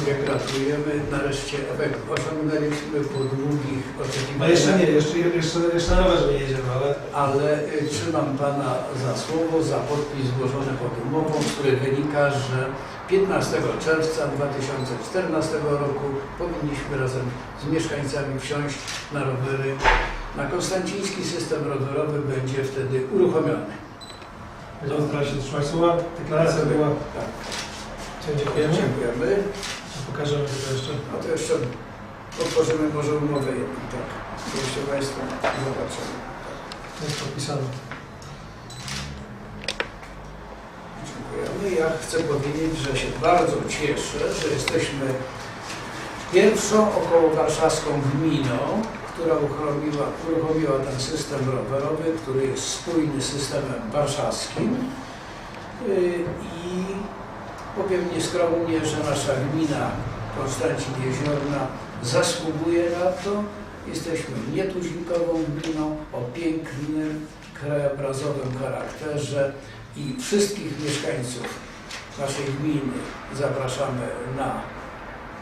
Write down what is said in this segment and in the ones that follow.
Panowie, gratulujemy. Nareszcie efekt osiągnęliśmy po długich No oczekiwaniach. jeszcze nie, jeszcze, jeszcze, jeszcze na rowerze nie jedziemy, ale Ale y, trzymam Pana za słowo, za podpis złożony pod umową, z której wynika, że 15 czerwca 2014 roku powinniśmy razem z mieszkańcami wsiąść na rowery. Na Konstanciński system rowerowy będzie wtedy uruchomiony. będziemy starali się trzymać słowa. Deklaracja była. Tak. Dziękujemy. Dziękujemy. Pokażemy tylko jeszcze. No to jeszcze otworzymy może umowę jedną, tak. Jeszcze Państwo zobaczymy. Jest podpisane. Dziękujemy. Ja chcę powiedzieć, że się bardzo cieszę, że jesteśmy pierwszą około warszawską gminą, która uruchomiła, uruchomiła ten system rowerowy, który jest spójny z systemem warszawskim. Yy, I powiem nieskromnie, że nasza gmina Konstancin Jeziorna zasługuje na to. Jesteśmy nietuzinkową gminą o pięknym krajobrazowym charakterze i wszystkich mieszkańców naszej gminy zapraszamy na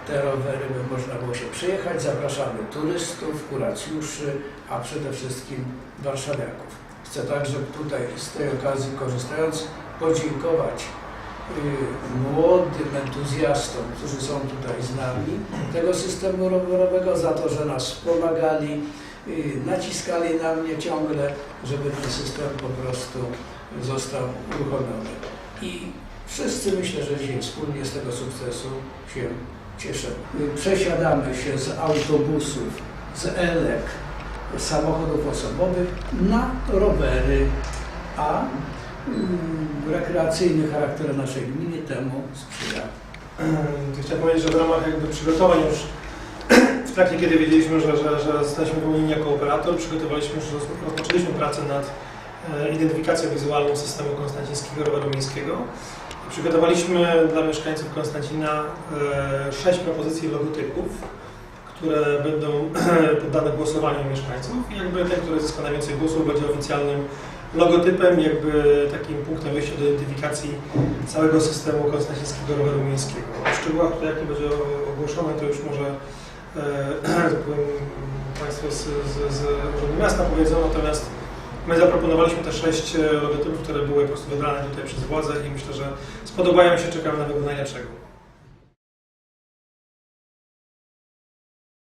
te rowery, by można było się przyjechać. Zapraszamy turystów, kuracjuszy, a przede wszystkim warszawiaków. Chcę także tutaj z tej okazji korzystając podziękować młodym entuzjastom, którzy są tutaj z nami, tego systemu rowerowego za to, że nas wspomagali, y, naciskali na mnie ciągle, żeby ten system po prostu został uruchomiony. I wszyscy myślę, że dzisiaj wspólnie z tego sukcesu się cieszymy. Y, Przesiadamy się z autobusów, z elek, samochodów osobowych na rowery, a rekreacyjny charakter naszej gminy temu sprzyja. To chciałem powiedzieć, że w ramach jakby przygotowań już w trakcie, kiedy wiedzieliśmy, że, że, że zostaliśmy wyłonieni jako operator, przygotowaliśmy rozpoczęliśmy pracę nad e, identyfikacją wizualną systemu konstancińskiego roweru miejskiego. Przygotowaliśmy dla mieszkańców Konstancina e, sześć propozycji logotypów, które będą poddane głosowaniu mieszkańców i jakby ten, który zyska najwięcej głosów będzie oficjalnym logotypem, jakby takim punktem wyjścia do identyfikacji całego systemu konstancińskiego roweru miejskiego. O szczegółach, które jakie będzie ogłoszone, to już może e, tak Państwo z, z, z Urzędu Miasta powiedzą, natomiast my zaproponowaliśmy te sześć e, logotypów, które były po prostu wybrane tutaj przez władze i myślę, że spodobają się, czekamy na wybór najlepszego.